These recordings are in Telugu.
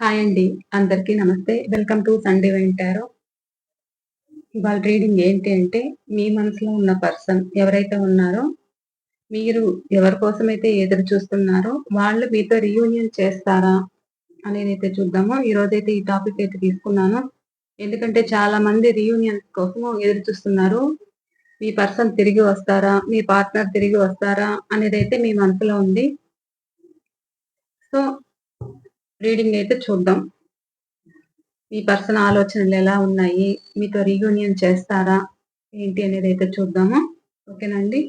హాయ్ అండి అందరికీ నమస్తే. వెల్కమ్ టు సండే వింటారో ఇవాళ రీడింగ్ ఏంటి అంటే మీ మనసులో ఉన్న పర్సన్ ఎవరైతే ఉన్నారో మీరు ఎవరి కోసం అయితే ఎదురు చూస్తున్నారో వాళ్ళు మీతో రీయూనియన్ చేస్తారా అనేది అయితే చూద్దాము. ఈ రోజైతే ఈ టాపిక్ అయితే తీసుకున్నాను. ఎందుకంటే చాలా మంది రీయూనియన్ కోసం ఎదురు చూస్తున్నారు. మీ పర్సన్ తిరిగి వస్తారా మీ పార్ట్నర్ తిరిగి వస్తారా అనేది అయితే మీ మనసులో ఉంది. సో రీడింగ్ అయితే చూద్దాం. మీ పర్సన్ ఆలోచనలు ఎలా ఉన్నాయి? మీతో రీయూనియన్ చేస్తారా? ఏంటి అనేది అయితే చూద్దాము. ఓకేనండి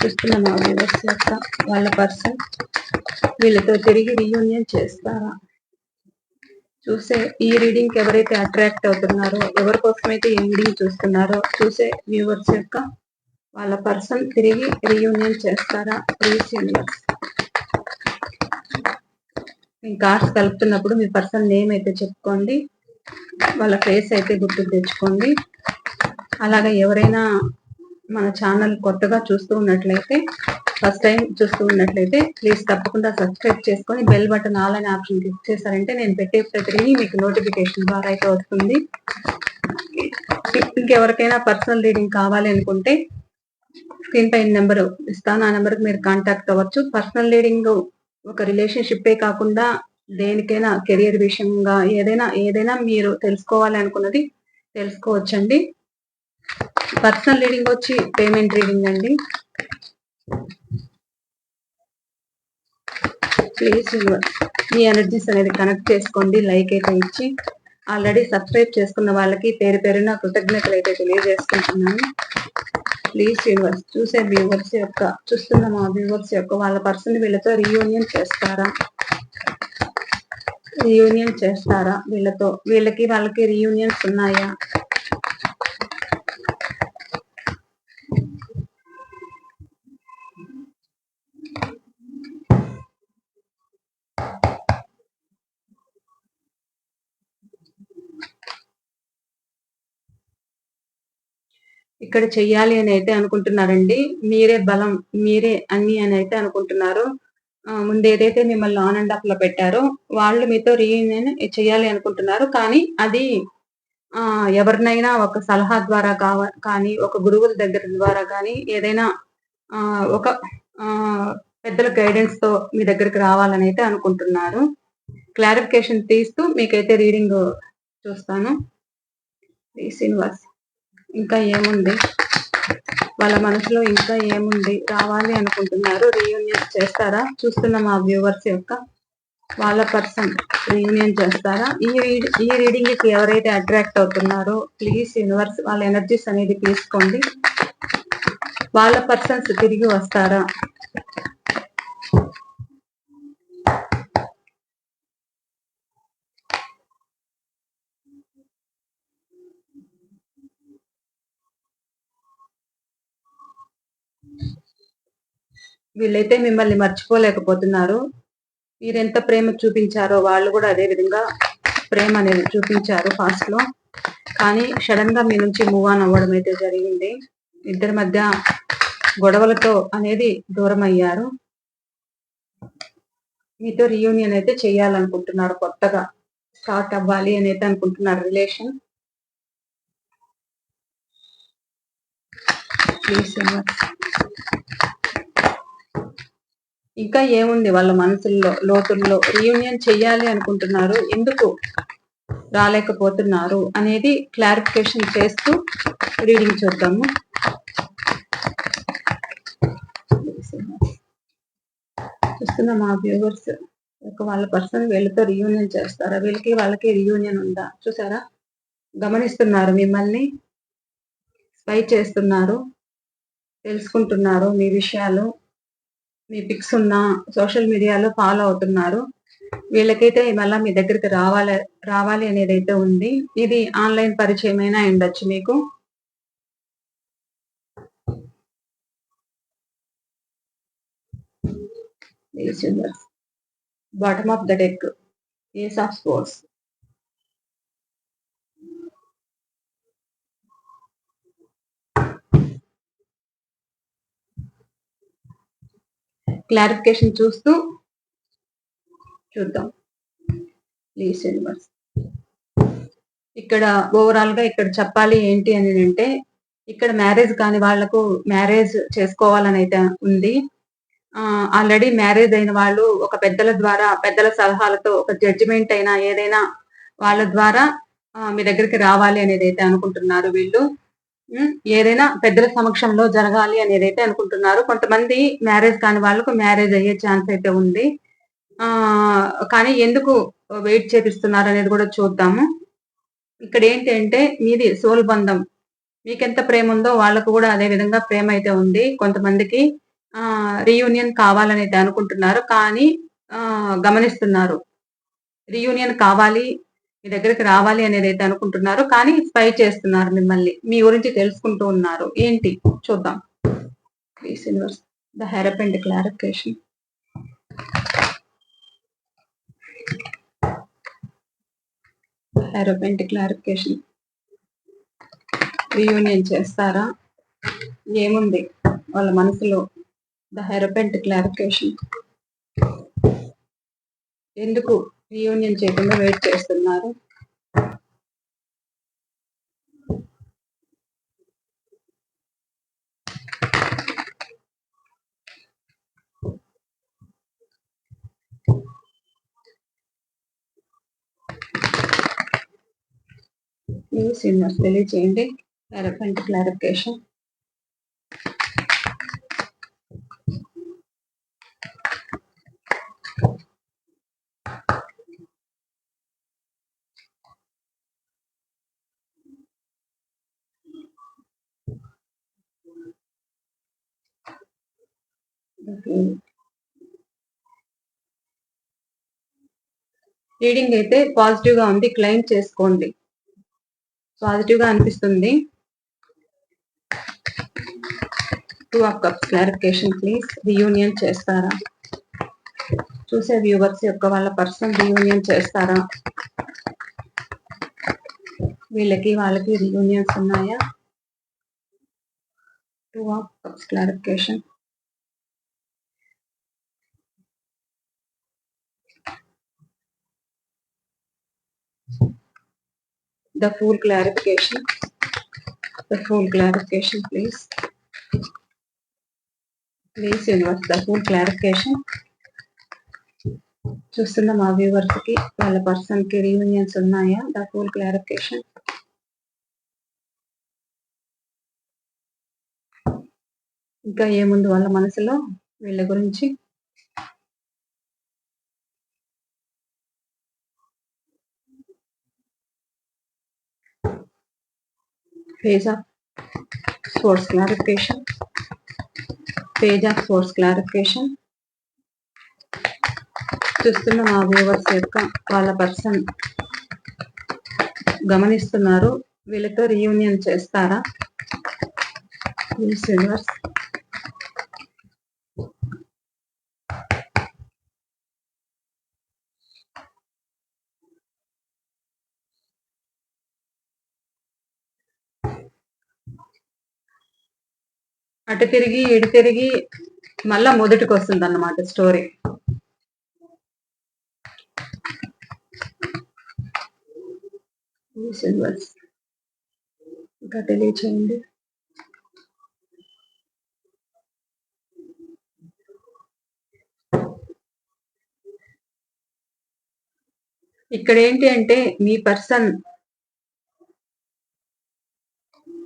చూస్తున్నాను వ్యూవర్స్ యొక్క వాళ్ళ పర్సన్ వీళ్ళతో తిరిగి రీయూనియన్ చేస్తారా? చూసే ఈ రీడింగ్ ఎవరైతే అట్రాక్ట్ అవుతున్నారో ఎవరి కోసమైతే ఈ రీడింగ్ చూస్తున్నారో చూసే వ్యూవర్స్ యొక్క వాళ్ళ పర్సన్ తిరిగి రీయూనియన్ చేస్తారా? ప్లీజ్ యూనివర్స్ మీ కార్డ్స్ కలుపుతున్నప్పుడు మీ పర్సన్ నేమ్ అయితే చెప్పుకోండి. వాళ్ళ ఫేస్ అయితే గుర్తు తెచ్చుకోండి. అలాగే ఎవరైనా మన ఛానల్ కొత్తగా చూస్తూ ఉన్నట్లయితే ఫస్ట్ టైం చూస్తూ ఉన్నట్లయితే ప్లీజ్ తప్పకుండా సబ్స్క్రైబ్ చేసుకొని బెల్ బటన్ ఆల్ అనే ఆప్షన్ క్లిక్ చేశారంటే నేను పెట్టే ప్రతిదీ మీకు నోటిఫికేషన్ ద్వారా అయితే వస్తుంది. ఇంకెవరికైనా పర్సనల్ రీడింగ్ కావాలి అనుకుంటే స్క్రీన్ పైన నెంబర్ ఇస్తాను. ఆ నెంబర్కి మీరు కాంటాక్ట్ అవ్వచ్చు. పర్సనల్ లీడింగ్ ఒక రిలేషన్షిప్పే కాకుండా దేనికైనా కెరియర్ విషయంగా ఏదైనా ఏదైనా మీరు తెలుసుకోవాలి అనుకున్నది తెలుసుకోవచ్చండి. పర్సనల్ రీడింగ్ వచ్చి పేమెంట్ రీడింగ్ అండి. ప్లీజ్ మీ ఎనర్జీస్ అనేది కనెక్ట్ చేసుకోండి. లైక్ అయితే ఇచ్చి ఆల్రెడీ సబ్స్క్రైబ్ చేసుకున్న వాళ్ళకి పేరు పేరున కృతజ్ఞతలు అయితే తెలియజేసుకుంటున్నాను. ప్లీజ్ వ్యూవర్స్ చూసే వ్యూవర్స్ యొక్క చూస్తున్న మా వ్యూవర్స్ యొక్క వాళ్ళ పర్సన్ వీళ్ళతో రీయూనియన్ చేస్తారా? రీయూనియన్ చేస్తారా వీళ్ళతో? వీళ్ళకి వాళ్ళకి రీయూనియన్స్ ఉన్నాయా? ఇక్కడ చెయ్యాలి అని అయితే అనుకుంటున్నారండి. మీరే బలం మీరే అన్ని అని అయితే అనుకుంటున్నారు. ముందు ఏదైతే మిమ్మల్ని ఆన్ అండ్ ఆఫ్లో పెట్టారో వాళ్ళు మీతో రీయూనియన్ చేయాలి అనుకుంటున్నారు. కానీ అది ఆ ఎవరినైనా ఒక సలహా ద్వారా కావ కానీ ఒక గురువుల దగ్గర ద్వారా కానీ ఏదైనా ఆ ఒక ఆ పెద్దల గైడెన్స్తో మీ దగ్గరికి రావాలని అయితే అనుకుంటున్నారు. క్లారిఫికేషన్ తీస్తూ మీకైతే రీడింగ్ చూస్తాను. శ్రీనివాస్. ఇంకా ఏముంది? వాళ్ళ మనసులో ఇంకా ఏముంది? రావాలి అనుకుంటున్నారు. రీయూనియన్ చేస్తారా? చూస్తున్న మా వ్యూవర్స్ యొక్క వాళ్ళ పర్సన్ రీయూనియన్ చేస్తారా? ఈ ఈ రీడింగ్కి ఎవరైతే అట్రాక్ట్ అవుతున్నారో ప్లీజ్ యూనివర్స్ వాళ్ళ ఎనర్జీస్ అనేది తీసుకోండి. వాళ్ళ పర్సన్స్ తిరిగి వస్తారా? వీళ్ళైతే మిమ్మల్ని మర్చిపోలేకపోతున్నారు. మీరెంత ప్రేమ చూపించారో వాళ్ళు కూడా అదే విధంగా ప్రేమ అనేది చూపించారు ఫాస్ట్లో. కానీ సడన్గా మీ నుంచి మూవ్ ఆన్ అవ్వడం అయితే జరిగింది. ఇద్దరి మధ్య గొడవలతో అనేది దూరం అయ్యారు మీతో రీయూనియన్ అయితే చేయాలనుకుంటున్నారు కొత్తగా. స్టార్ట్ అవ్వాలి అని అయితే అనుకుంటున్నారు రిలేషన్ ప్లీజ్ ఇంకా ఏముంది? వాళ్ళ మనసుల్లో లోతుల్లో రీయూనియన్ చెయ్యాలి అనుకుంటున్నారు. ఎందుకు రాలేకపోతున్నారు అనేది క్లారిఫికేషన్ చేస్తూ రీడింగ్ చూద్దాము. చూస్తున్న మా వ్యూవర్స్ వాళ్ళ పర్సన్ వీళ్ళతో రీయూనియన్ చేస్తారా? వీళ్ళకి వాళ్ళకి రీయూనియన్ ఉందా? చూసారా? గమనిస్తున్నారు మిమ్మల్ని. స్పై చేస్తున్నారు. తెలుసుకుంటున్నారు మీ విషయాలు. మీ పిక్స్ ఉన్న సోషల్ మీడియాలో ఫాలో అవుతున్నారు. వీళ్ళకైతే మళ్ళీ మీ దగ్గరికి రావాలి రావాలి అనేది అయితే ఉంది. ఇది ఆన్లైన్ పరిచయం అయినా ఉండొచ్చు మీకు bottom of the deck ace of spades clarification చూస్తూ చూద్దాం. ప్లీజ్ యూనివర్స్ ఇక్కడ ఓవరాల్గా ఇక్కడ చెప్పాలి ఏంటి అని అంటే ఇక్కడ మ్యారేజ్ కాని వాళ్ళకు మ్యారేజ్ చేసుకోవాలని అయితే ఉంది. ఆల్రెడీ మ్యారేజ్ అయిన వాళ్ళు ఒక పెద్దల ద్వారా పెద్దల సలహాలతో ఒక జడ్జిమెంట్ అయినా ఏదైనా వాళ్ళ ద్వారా మీ దగ్గరికి రావాలి అనేది అయితే అనుకుంటున్నారు వీళ్ళు. ఏదైనా పెద్దల సమక్షంలో జరగాలి అనేది అయితే అనుకుంటున్నారు. కొంతమంది మ్యారేజ్ కాని వాళ్ళకు మ్యారేజ్ అయ్యే ఛాన్స్ అయితే ఉంది. ఆ కానీ ఎందుకు వెయిట్ చేపిస్తున్నారు అనేది కూడా చూద్దాము. ఇక్కడ ఏంటి అంటే మీది సోల్ బంధం. మీకెంత ప్రేమ ఉందో వాళ్ళకు కూడా అదే విధంగా ప్రేమ అయితే ఉంది. కొంతమందికి ఆ రీయూనియన్ కావాలని అయితే అనుకుంటున్నారు. కానీ ఆ గమనిస్తున్నారు. రీయూనియన్ కావాలి మీ దగ్గరికి రావాలి అనేది అయితే అనుకుంటున్నారు కానీ స్పై చేస్తున్నారు మిమ్మల్ని. మీ గురించి తెలుసుకుంటూ ఉన్నారు. ఏంటి? చూద్దాం. Please universe the hierophant and clarification hierophant and clarification reunion చేస్తారా? ఏముంది? వాళ్ళ మనసులో ద హెరపెంట్ క్లారిఫికేషన్ ఎందుకు? రీయూనియన్ చేయకుండా వెయిట్ చేస్తున్నారు. ప్లీజ్ యూనివర్స్ తెలియజేయండి ఎరఫెంట్ క్లారిఫికేషన్ రీడింగ్ అయితే పాజిటివ్గా ఉంది. క్లెయిమ్ చేసుకోండి. పాజిటివ్గా అనిపిస్తుంది. Two of cups clarification please. Reunion చేస్తారా? చూసే వ్యూవర్స్ యొక్క వాళ్ళ పర్సన్ రీయూనియన్ చేస్తారా? వీళ్ళకి వాళ్ళకి రీయూనియన్స్ ఉన్నాయా? Two of cups clarification. The full clarification. The full clarification please. Please universe the full clarification చూస్తున్న మా వ్యూవర్స్కి వాళ్ళ పర్సన్కి రీయూనియన్స్ ఉన్నాయా? ద ఫుల్ క్లారిఫికేషన్ ఇంకా ఏముంది వాళ్ళ మనసులో? వీళ్ళ గురించి? Page of source clarification page of source clarification చూస్తున్న మా వ్యూవర్స్ యొక్క వాళ్ళ పర్సన్ గమనిస్తున్నారు వీళ్ళతో రీయూనియన్ చేస్తారా యూనివర్స్ అటు తిరిగి ఇటు తిరిగి మళ్ళా మొదటికి వస్తుంది అన్నమాట స్టోరీ ఇంకా తెలియచేయండి. ఇక్కడ ఏంటి అంటే మీ పర్సన్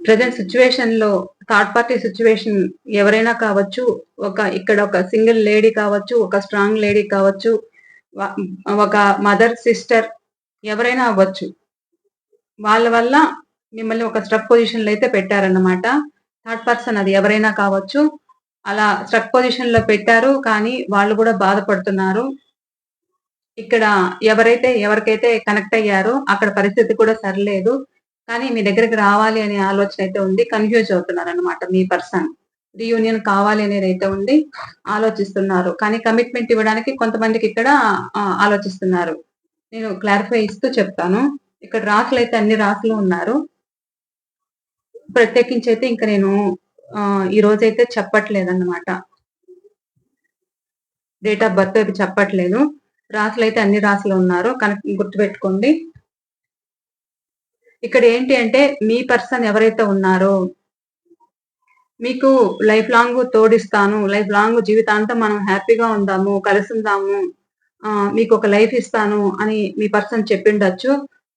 ప్రజెంట్ సిచ్యువేషన్లో థర్డ్ పార్టీ సిచ్యువేషన్ ఎవరైనా కావచ్చు ఒక ఇక్కడ ఒక సింగిల్ లేడీ కావచ్చు ఒక స్ట్రాంగ్ లేడీ కావచ్చు ఒక మదర్ సిస్టర్ ఎవరైనా అవ్వచ్చు. వాళ్ళ వల్ల మిమ్మల్ని ఒక స్ట్రక్ పొజిషన్లో అయితే పెట్టారన్నమాట. థర్డ్ పర్సన్ అది ఎవరైనా కావచ్చు అలా స్ట్రక్ పొజిషన్లో పెట్టారు కానీ వాళ్ళు కూడా బాధపడుతున్నారు. ఇక్కడ ఎవరైతే ఎవరికైతే కనెక్ట్ అయ్యారో అక్కడ పరిస్థితి కూడా సరిలేదు. కానీ మీ దగ్గరికి రావాలి అనే ఆలోచన అయితే ఉంది కన్ఫ్యూజ్ అవుతున్నారు అనమాట మీ పర్సన్ రీయూనియన్ కావాలి అనేది అయితే ఉంది ఆలోచిస్తున్నారు. కానీ కమిట్మెంట్ ఇవ్వడానికి కొంతమందికి ఇక్కడ ఆలోచిస్తున్నారు. నేను క్లారిఫై ఇస్తూ చెప్తాను. ఇక్కడ రాసులు అయితే అన్ని రాసులు ఉన్నారు. ప్రత్యేకించి అయితే ఇంకా నేను ఈ రోజైతే చెప్పట్లేదు అన్నమాట డేట్ ఆఫ్ బర్త్ అయితే చెప్పట్లేదు. రాసులు అయితే అన్ని రాసులు ఉన్నారు. కనుక గుర్తుపెట్టుకోండి. ఇక్కడ ఏంటి అంటే మీ పర్సన్ ఎవరైతే ఉన్నారో మీకు లైఫ్ లాంగ్ తోడిస్తాను లైఫ్ లాంగ్ జీవితాంతం మనం హ్యాపీగా ఉందాము కలిసి ఉందాము మీకు ఒక లైఫ్ ఇస్తాను అని మీ పర్సన్ చెప్పిండొచ్చు.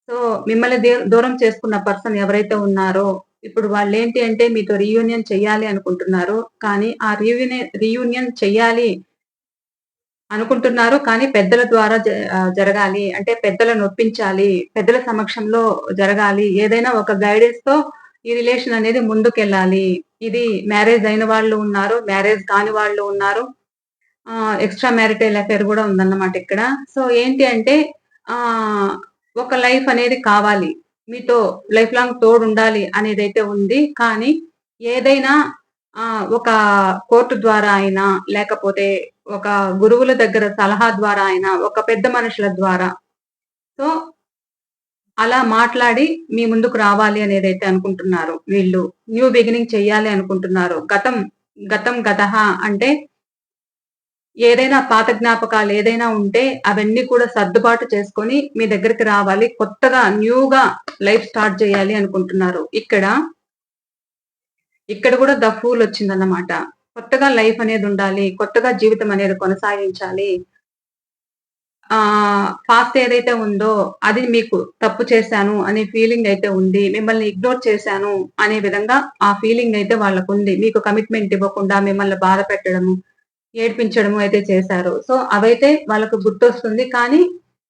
సో మిమ్మల్ని దూరం చేసుకున్న పర్సన్ ఎవరైతే ఉన్నారో ఇప్పుడు వాళ్ళు ఏంటి అంటే మీతో రీయూనియన్ చెయ్యాలి అనుకుంటున్నారు కానీ ఆ రీయూనియన్ రీయూనియన్ చెయ్యాలి అనుకుంటున్నారు కానీ పెద్దల ద్వారా జరగాలి. అంటే పెద్దలను ఒప్పించాలి. పెద్దల సమక్షంలో జరగాలి. ఏదైనా ఒక గైడెన్స్తో ఈ రిలేషన్ అనేది ముందుకెళ్ళాలి. ఇది మ్యారేజ్ అయిన వాళ్ళు ఉన్నారు మ్యారేజ్ కాని వాళ్ళు ఉన్నారు. ఎక్స్ట్రా మ్యారిటైల్ అఫేర్ కూడా ఉందన్నమాట ఇక్కడ. సో ఏంటి అంటే ఆ ఒక లైఫ్ అనేది కావాలి. మీతో లైఫ్ లాంగ్ తోడు ఉండాలి అనేది అయితే ఉంది. కానీ ఏదైనా ఒక కోర్టు ద్వారా అయినా లేకపోతే ఒక గురువుల దగ్గర సలహా ద్వారా అయినా ఒక పెద్ద మనుషుల ద్వారా. సో అలా మాట్లాడి మీ ముందుకు రావాలి అనేది అయితే అనుకుంటున్నారు వీళ్ళు. న్యూ బిగినింగ్ చెయ్యాలి అనుకుంటున్నారు. గతం గతం గత అంటే ఏదైనా పాత జ్ఞాపకాలు ఏదైనా ఉంటే అవన్నీ కూడా సర్దుబాటు చేసుకొని మీ దగ్గరికి రావాలి. కొత్తగా న్యూగా లైఫ్ స్టార్ట్ చేయాలి అనుకుంటున్నారు. ఇక్కడ ఇక్కడ కూడా ద ఫూల్ వచ్చిందన్నమాట. కొత్తగా లైఫ్ అనేది ఉండాలి కొత్తగా జీవితం అనేది కొనసాగించాలి. ఆ పాస్ట్ ఏదైతే ఉందో అది మీకు తప్పు చేశాను అనే ఫీలింగ్ అయితే ఉంది మిమ్మల్ని ఇగ్నోర్ చేశాను అనే విధంగా ఆ ఫీలింగ్ అయితే వాళ్ళకు ఉంది. మీకు కమిట్మెంట్ ఇవ్వకుండా మిమ్మల్ని బాధ పెట్టడము ఏడ్పించడము అయితే చేశారు. సో అవైతే వాళ్ళకు గుర్తొస్తుంది. కానీ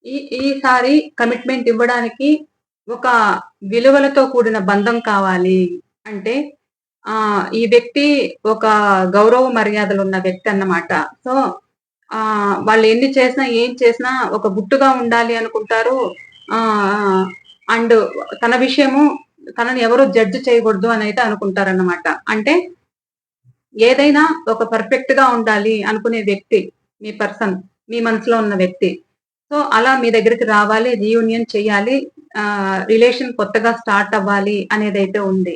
ఈ ఈసారి కమిట్మెంట్ ఇవ్వడానికి ఒక విలువలతో కూడిన బంధం కావాలి అంటే ఆ ఈ వ్యక్తి ఒక గౌరవ మర్యాదలు ఉన్న వ్యక్తి అన్నమాట. సో ఆ వాళ్ళు ఎన్ని చేసినా ఏం చేసినా ఒక గుట్టుగా ఉండాలి అనుకుంటారు. ఆ అండ్ తన విషయము తనని ఎవరు జడ్జ్ చేయకూడదు అని అయితే అనుకుంటారన్నమాట. అంటే ఏదైనా ఒక పర్ఫెక్ట్గా ఉండాలి అనుకునే వ్యక్తి మీ పర్సన్ మీ మనసులో ఉన్న వ్యక్తి. సో అలా మీ దగ్గరికి రావాలి రీయూనియన్ చేయాలి రిలేషన్ కొత్తగా స్టార్ట్ అవ్వాలి అనేది అయితే ఉంది.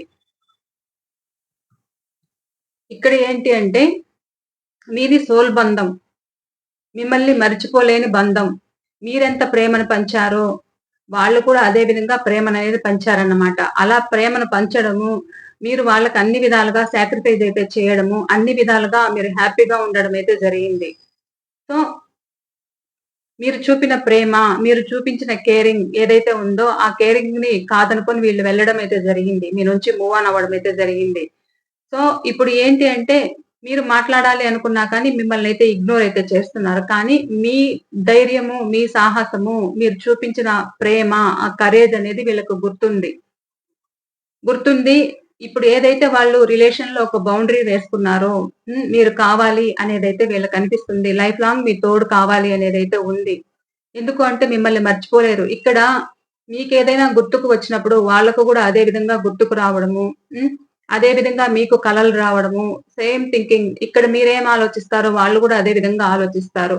ఇక్కడ ఏంటి అంటే మీది సోల్ బంధం మిమ్మల్ని మర్చిపోలేని బంధం. మీరెంత ప్రేమను పంచారో వాళ్ళు కూడా అదే విధంగా ప్రేమను అనేది పంచారన్నమాట. అలా ప్రేమను పంచడము మీరు వాళ్ళకి అన్ని విధాలుగా సాక్రిఫైస్ అయితే చేయడము అన్ని విధాలుగా మీరు హ్యాపీగా ఉండడం అయితే జరిగింది. సో మీరు చూపిన ప్రేమ మీరు చూపించిన కేరింగ్ ఏదైతే ఉందో ఆ కేరింగ్ని కాదనుకొని వీళ్ళు వెళ్ళడం అయితే జరిగింది. మీ నుంచి మూవ్ ఆన్ అవ్వడం అయితే జరిగింది. సో ఇప్పుడు ఏంటి అంటే మీరు మాట్లాడాలి అనుకున్నా కానీ మిమ్మల్ని అయితే ఇగ్నోర్ అయితే చేస్తున్నారు. కానీ మీ ధైర్యము మీ సాహసము మీరు చూపించిన ప్రేమ ఆ కరేజ్ అనేది వీళ్ళకు గుర్తుంది. గుర్తుంది ఇప్పుడు ఏదైతే వాళ్ళు రిలేషన్లో ఒక బౌండరీ వేసుకున్నారో మీరు కావాలి అనేది అయితే వీళ్ళకి అనిపిస్తుంది. లైఫ్ లాంగ్ మీ తోడు కావాలి అనేది అయితే ఉంది. ఎందుకు అంటే మిమ్మల్ని మర్చిపోలేరు. ఇక్కడ మీకు ఏదైనా గుర్తుకు వచ్చినప్పుడు వాళ్ళకు కూడా అదే విధంగా గుర్తుకు రావడము అదే విధంగా మీకు కళలు రావడము సేమ్ థింకింగ్ ఇక్కడ మీరేం ఆలోచిస్తారో వాళ్ళు కూడా అదే విధంగా ఆలోచిస్తారు.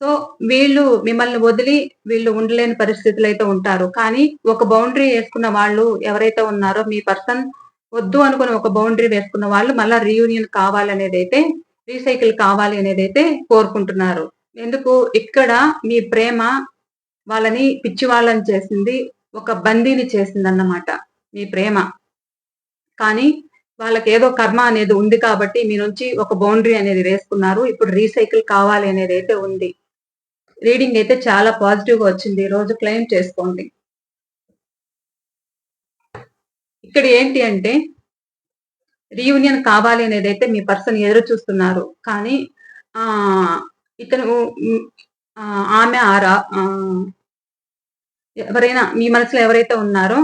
సో వీళ్ళు మిమ్మల్ని వదిలి వీళ్ళు ఉండలేని పరిస్థితులు అయితే ఉంటారు. కానీ ఒక బౌండరీ వేసుకున్న వాళ్ళు ఎవరైతే ఉన్నారో మీ పర్సన్ వద్దు అనుకుని ఒక బౌండరీ వేసుకున్న వాళ్ళు మళ్ళీ రీయూనియన్ కావాలనేది అయితే రీసైకిల్ కావాలి అనేది అయితే కోరుకుంటున్నారు. ఎందుకు? ఇక్కడ మీ ప్రేమ వాళ్ళని పిచ్చి వాళ్ళని చేసింది ఒక బందీని చేసింది అన్నమాట మీ ప్రేమ. కానీ వాళ్ళకి ఏదో కర్మ అనేది ఉంది కాబట్టి మీ నుంచి ఒక బౌండరీ అనేది వేసుకున్నారు. ఇప్పుడు రీసైకిల్ కావాలి అనేది అయితే ఉంది. రీడింగ్ అయితే చాలా పాజిటివ్గా వచ్చింది రోజు క్లెయిమ్ చేసుకోండి. ఇక్కడ ఏంటి అంటే రీయూనియన్ కావాలి అనేది అయితే మీ పర్సన్ ఎదురు చూస్తున్నారు. కానీ ఆ ఇతను ఆమె ఆరా ఎవరైనా మీ మనసులో ఎవరైతే ఉన్నారో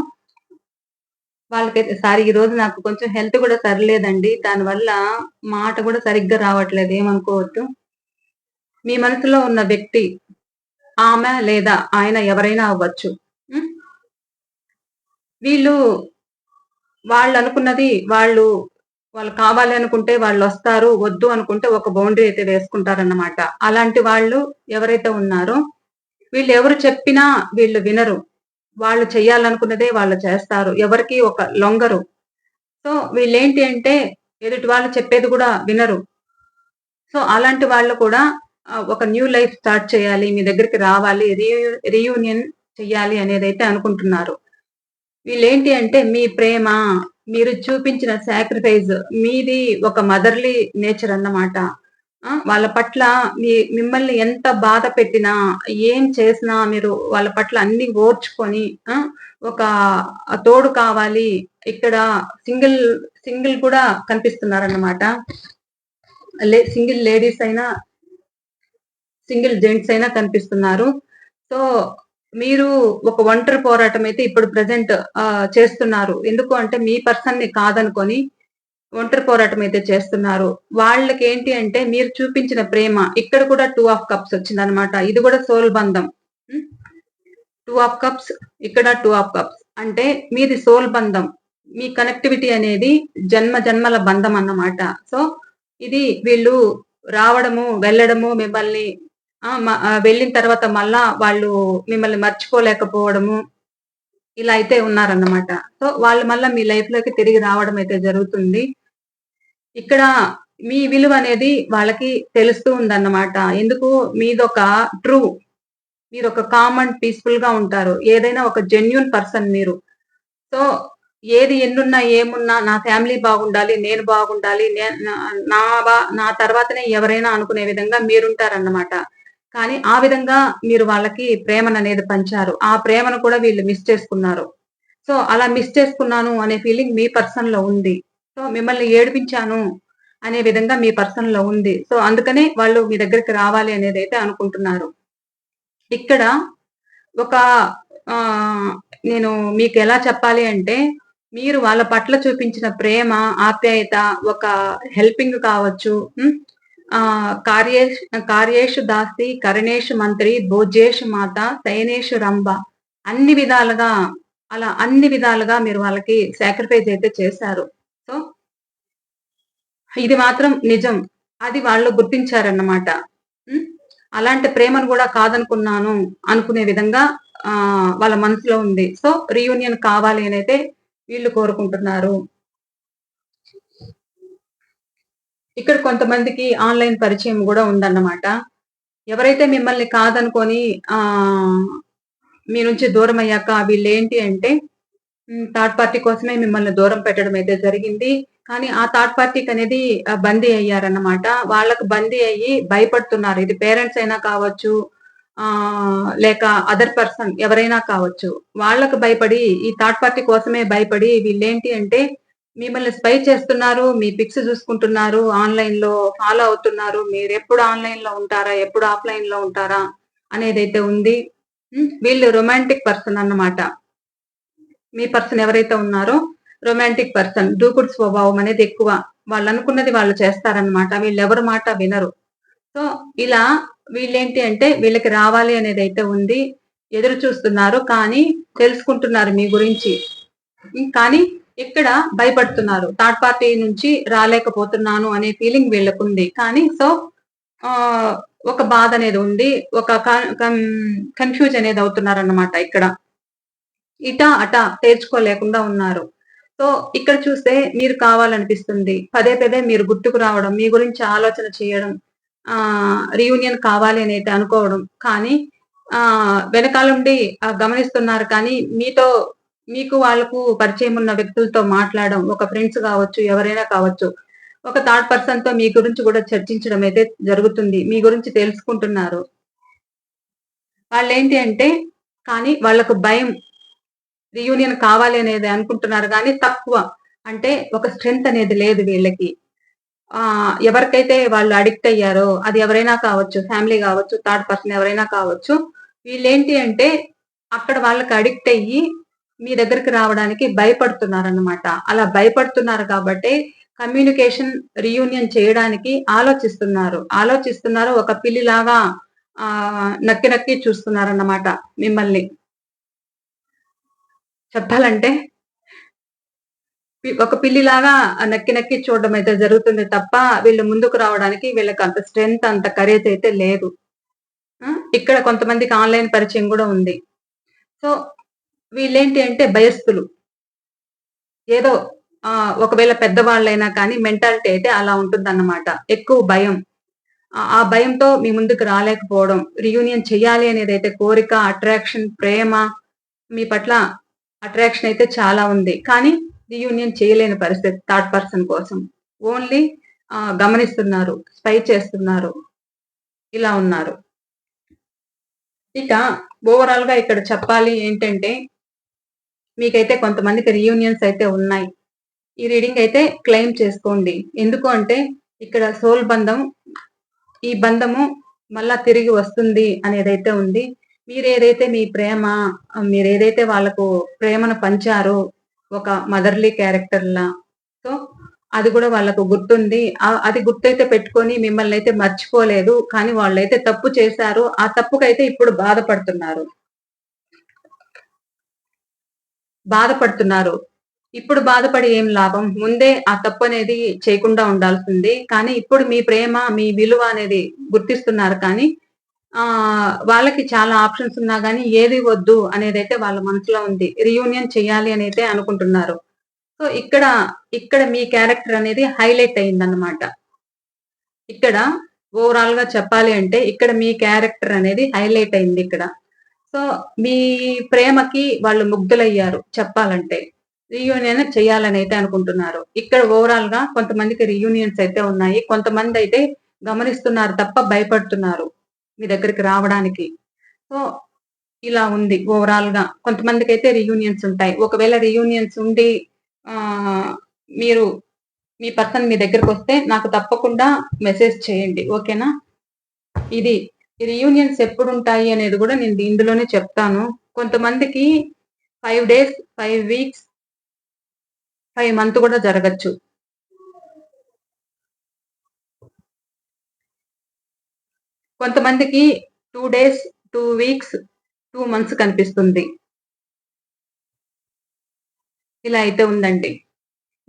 వాళ్ళకైతే సార్ ఈ రోజు నాకు కొంచెం హెల్త్ కూడా సరిలేదండి. దానివల్ల మాట కూడా సరిగ్గా రావట్లేదు. ఏమనుకోవద్దు. మీ మనసులో ఉన్న వ్యక్తి ఆమె లేదా ఆయన ఎవరైనా అవ్వచ్చు. వీళ్ళు వాళ్ళు అనుకున్నది వాళ్ళు వాళ్ళు కావాలి అనుకుంటే వాళ్ళు వస్తారు. వద్దు అనుకుంటే ఒక బౌండరీ అయితే వేసుకుంటారన్నమాట. అలాంటి వాళ్ళు ఎవరైతే ఉన్నారో వీళ్ళు ఎవరు చెప్పినా వీళ్ళు వినరు. వాళ్ళు చేయాలనుకున్నదే వాళ్ళు చేస్తారు. ఎవరికి ఒక లొంగరు. సో వీళ్ళేంటి అంటే ఎదుటి వాళ్ళు చెప్పేది కూడా వినరు. సో అలాంటి వాళ్ళు కూడా ఒక న్యూ లైఫ్ స్టార్ట్ చేయాలి మీ దగ్గరికి రావాలి రీయూనియన్ చెయ్యాలి అనేది అయితే అనుకుంటున్నారు. వీళ్ళేంటి అంటే మీ ప్రేమ మీరు చూపించిన సాక్రిఫైస్ మీది ఒక మదర్లీ నేచర్ అన్నమాట. వాళ్ళ పట్ల మీ మిమ్మల్ని ఎంత బాధ పెట్టినా ఏం చేసినా మీరు వాళ్ళ పట్ల అన్ని ఓర్చుకొని ఒక తోడు కావాలి. ఇక్కడ సింగిల్ సింగిల్ కూడా కనిపిస్తున్నారన్నమాట. సింగిల్ లేడీస్ అయినా సింగిల్ జెంట్స్ అయినా కనిపిస్తున్నారు. సో మీరు ఒక ఒంటరి పోరాటం అయితే ఇప్పుడు ప్రజెంట్ చేస్తున్నారు. ఎందుకు అంటే మీ పర్సన్ని కాదనుకొని ఒంటరి పోరాటం అయితే చేస్తున్నారు. వాళ్ళకి ఏంటి అంటే మీరు చూపించిన ప్రేమ ఇక్కడ కూడా టూ ఆఫ్ కప్స్ వచ్చింది అనమాట ఇది కూడా సోల్ బంధం. టూ ఆఫ్ కప్స్ ఇక్కడ టూ ఆఫ్ కప్స్ అంటే మీది సోల్ బంధం. మీ కనెక్టివిటీ అనేది జన్మ జన్మల బంధం అన్నమాట. సో ఇది వీళ్ళు రావడము వెళ్ళడము మిమ్మల్ని వెళ్ళిన తర్వాత మళ్ళా వాళ్ళు మిమ్మల్ని మర్చిపోలేకపోవడము ఇలా అయితే ఉన్నారన్నమాట. సో వాళ్ళు మళ్ళీ మీ లైఫ్లోకి తిరిగి రావడం అయితే జరుగుతుంది. ఇక్కడ మీ విలువ అనేది వాళ్ళకి తెలుస్తూ ఉందన్నమాట. ఎందుకు? మీదొక ట్రూ మీరు ఒక కామన్ పీస్ఫుల్గా ఉంటారు. ఏదైనా ఒక జెన్యున్ పర్సన్ మీరు. సో ఏది ఎన్నున్నా ఏమున్నా నా ఫ్యామిలీ బాగుండాలి నేను బాగుండాలి నా నా తర్వాతనే ఎవరైనా అనుకునే విధంగా మీరుంటారన్నమాట. కానీ ఆ విధంగా మీరు వాళ్ళకి ప్రేమను అనేది పంచారు. ఆ ప్రేమను కూడా వీళ్ళు మిస్ చేసుకున్నారు. సో అలా మిస్ చేసుకున్నాను అనే ఫీలింగ్ మీ పర్సన్లో ఉంది. సో మిమ్మల్ని ఏడిపించాను అనే విధంగా మీ పర్సన్లో ఉంది. సో అందుకనే వాళ్ళు మీ దగ్గరికి రావాలి అనేది అయితే అనుకుంటున్నారు. ఇక్కడ ఒక నేను మీకు ఎలా చెప్పాలి అంటే మీరు వాళ్ళ పట్ల చూపించిన ప్రేమ ఆప్యాయత ఒక హెల్పింగ్ కావచ్చు కార్యేష్ కార్యేషు దాస్తి కరణేషు మంత్రి భోజేషు మాత సైనేషు రంభ అన్ని విధాలుగా అలా అన్ని విధాలుగా మీరు వాళ్ళకి సాక్రిఫైస్ అయితే చేశారు. ఇది మాత్రం నిజం. అది వాళ్ళు గుర్తించారన్నమాట. అలాంటి ప్రేమను కూడా కాదనుకున్నాను అనుకునే విధంగా ఆ వాళ్ళ మనసులో ఉంది. సో రీయూనియన్ కావాలి అని అయితే వీళ్ళు కోరుకుంటున్నారు. ఇక్కడ కొంతమందికి ఆన్లైన్ పరిచయం కూడా ఉందన్నమాట. ఎవరైతే మిమ్మల్ని కాదనుకొని ఆ మీ నుంచి దూరం అయ్యాక వీళ్ళు ఏంటి అంటే థర్డ్ పార్టీ కోసమే మిమ్మల్ని దూరం పెట్టడం అయితే జరిగింది. కానీ ఆ థర్డ్ పార్టీకి అనేది బందీ అయ్యారన్నమాట. వాళ్ళకు బందీ అయ్యి భయపడుతున్నారు. ఇది పేరెంట్స్ అయినా కావచ్చు ఆ లేక అదర్ పర్సన్ ఎవరైనా కావచ్చు. వాళ్ళకు భయపడి ఈ థర్డ్ పార్టీ కోసమే భయపడి వీళ్ళేంటి అంటే మిమ్మల్ని స్పై చేస్తున్నారు మీ పిక్స్ చూసుకుంటున్నారు ఆన్లైన్లో ఫాలో అవుతున్నారు. మీరు ఎప్పుడు ఆన్లైన్లో ఉంటారా? ఎప్పుడు ఆఫ్లైన్లో ఉంటారా? అనేది అయితే ఉంది వీళ్ళు రొమాంటిక్ పర్సన్ అన్నమాట. మీ పర్సన్ ఎవరైతే ఉన్నారో రొమాంటిక్ పర్సన్ దూకుడు స్వభావం అనేది ఎక్కువ. వాళ్ళు అనుకున్నది వాళ్ళు చేస్తారనమాట వీళ్ళు ఎవరి మాట వినరు. సో ఇలా వీళ్ళేంటి అంటే వీళ్ళకి రావాలి అనేది అయితే ఉంది. ఎదురు చూస్తున్నారు కానీ తెలుసుకుంటున్నారు మీ గురించి. కానీ ఇక్కడ భయపడుతున్నారు. థర్డ్ పార్టీ నుంచి రాలేకపోతున్నాను అనే ఫీలింగ్ వీళ్ళకుంది. కానీ సో ఒక బాధ అనేది ఉంది. ఒక కన్ఫ్యూజ్ అనేది అవుతున్నారు అన్నమాట ఇక్కడ. ఇటా అట తేర్చుకోలేకుండా ఉన్నారు. సో ఇక్కడ చూస్తే మీరు కావాలనిపిస్తుంది. పదే పదే మీరు గుర్తుకు రావడం మీ గురించి ఆలోచన చేయడం ఆ రీయూనియన్ కావాలి అని అయితే అనుకోవడం. కానీ ఆ వెనకాలండి గమనిస్తున్నారు కానీ మీతో మీకు వాళ్ళకు పరిచయం ఉన్న వ్యక్తులతో మాట్లాడడం ఒక ఫ్రెండ్స్ కావచ్చు ఎవరైనా కావచ్చు ఒక థర్డ్ పర్సన్తో మీ గురించి కూడా చర్చించడం అయితే జరుగుతుంది. మీ గురించి తెలుసుకుంటున్నారు. వాళ్ళు ఏంటి అంటే కానీ వాళ్ళకు భయం రీయూనియన్ కావాలి అనేది అనుకుంటున్నారు కానీ తక్కువ. అంటే ఒక స్ట్రెంగ్త్ అనేది లేదు వీళ్ళకి. ఆ ఎవరికైతే వాళ్ళు అడిక్ట్ అయ్యారో అది ఎవరైనా కావచ్చు ఫ్యామిలీ కావచ్చు థర్డ్ పర్సన్ ఎవరైనా కావచ్చు వీళ్ళేంటి అంటే అక్కడ వాళ్ళకి అడిక్ట్ అయ్యి మీ దగ్గరికి రావడానికి భయపడుతున్నారనమాట అలా భయపడుతున్నారు కాబట్టి కమ్యూనికేషన్ రీయూనియన్ చేయడానికి ఆలోచిస్తున్నారు. ఆలోచిస్తున్నారు ఒక పిల్లిలాగా ఆ నక్కి నక్కి చూస్తున్నారన్నమాట మిమ్మల్ని. చెప్పాలంటే ఒక పిల్లిలాగా నక్కి నక్కి చూడడం అయితే జరుగుతుంది తప్ప వీళ్ళు ముందుకు రావడానికి వీళ్ళకి అంత స్ట్రెంగ్త్ అంత కరేజ్ అయితే లేదు. ఇక్కడ కొంతమందికి ఆన్లైన్ పరిచయం కూడా ఉంది. సో వీళ్ళేంటి అంటే భయస్థులు. ఏదో ఒకవేళ పెద్దవాళ్ళైనా కానీ మెంటాలిటీ అయితే అలా ఉంటుందన్నమాట. ఎక్కువ భయం. ఆ- ఆ భయంతో మీ ముందుకు రాలేకపోవడం రియూనియన్ చేయాలి అనేది అయితే కోరిక అట్రాక్షన్ ప్రేమ మీ పట్ల అట్రాక్షన్ అయితే చాలా ఉంది. కానీ రియూనియన్ చేయలేని పరిస్థితి థర్డ్ పర్సన్ కోసం. ఓన్లీ గమనిస్తున్నారు స్పై చేస్తున్నారు ఇలా ఉన్నారు. ఇక ఓవరాల్గా ఇక్కడ చెప్పాలి ఏంటంటే మీకైతే కొంతమందికి రియూనియన్స్ అయితే ఉన్నాయి. ఈ రీడింగ్ అయితే క్లెయిమ్ చేసుకోండి. ఎందుకు అంటే ఇక్కడ సోల్ బంధం ఈ బంధము మళ్ళా తిరిగి వస్తుంది అనేదైతే ఉంది. మీరు ఏదైతే మీ ప్రేమ మీరు ఏదైతే వాళ్ళకు ప్రేమను పంచారో ఒక మదర్లీ క్యారెక్టర్ లా సో అది కూడా వాళ్ళకు గుర్తుంది. అది గుర్తైతే పెట్టుకొని మిమ్మల్ని అయితే మర్చిపోలేదు కానీ వాళ్ళైతే తప్పు చేశారు ఆ తప్పుకైతే ఇప్పుడు బాధపడుతున్నారు. బాధపడుతున్నారు. ఇప్పుడు బాధపడి ఏం లాభం? ముందే ఆ తప్పు అనేది చేయకుండా ఉండాల్సింది కానీ ఇప్పుడు మీ ప్రేమ మీ విలువ అనేది గుర్తిస్తున్నారు కానీ ఆ వాళ్ళకి చాలా ఆప్షన్స్ ఉన్నా కానీ ఏది వద్దు అనేది అయితే వాళ్ళ మనసులో ఉంది. రియూనియన్ చేయాలి అని అయితే అనుకుంటున్నారు. సో ఇక్కడ ఇక్కడ మీ క్యారెక్టర్ అనేది హైలైట్ అయిందన్నమాట. ఇక్కడ ఓవరాల్గా చెప్పాలి అంటే ఇక్కడ మీ క్యారెక్టర్ అనేది హైలైట్ అయింది ఇక్కడ. సో మీ ప్రేమకి వాళ్ళు ముగ్ధులయ్యారు చెప్పాలంటే. రియూనియన్ చేయాలని అయితే అనుకుంటున్నారు. ఇక్కడ ఓవరాల్గా కొంతమందికి రియూనియన్స్ అయితే ఉన్నాయి. కొంతమంది అయితే గమనిస్తున్నారు తప్ప భయపడుతున్నారు. మీ దగ్గరికి రావడానికి. సో ఇలా ఉంది ఓవరాల్గా. కొంతమందికి అయితే రియూనియన్స్ ఉంటాయి. ఒకవేళ రియూనియన్స్ ఉండి ఆ మీరు మీ పర్సన్ మీ దగ్గరకు వస్తే నాకు తప్పకుండా మెసేజ్ చేయండి. ఓకేనా? ఇది రియూనియన్స్ ఎప్పుడు ఉంటాయి అనేది కూడా నేను ఇందులోనే చెప్తాను. కొంతమందికి five days five weeks five month కూడా జరగచ్చు. కొంతమందికి two days two weeks two months కనిపిస్తుంది. ఇలా అయితే ఉందండి.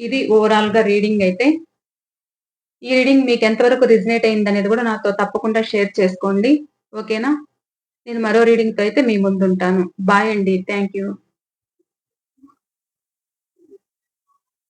ఇది ఓవరాల్గా రీడింగ్ అయితే. ఈ రీడింగ్ మీకు ఎంతవరకు రిజనేట్ అయింది అనేది కూడా నాతో తప్పకుండా షేర్ చేసుకోండి. ఓకేనా నేను మరో రీడింగ్తో అయితే మీ ముందు ఉంటాను బాయ్ అండి. Thank you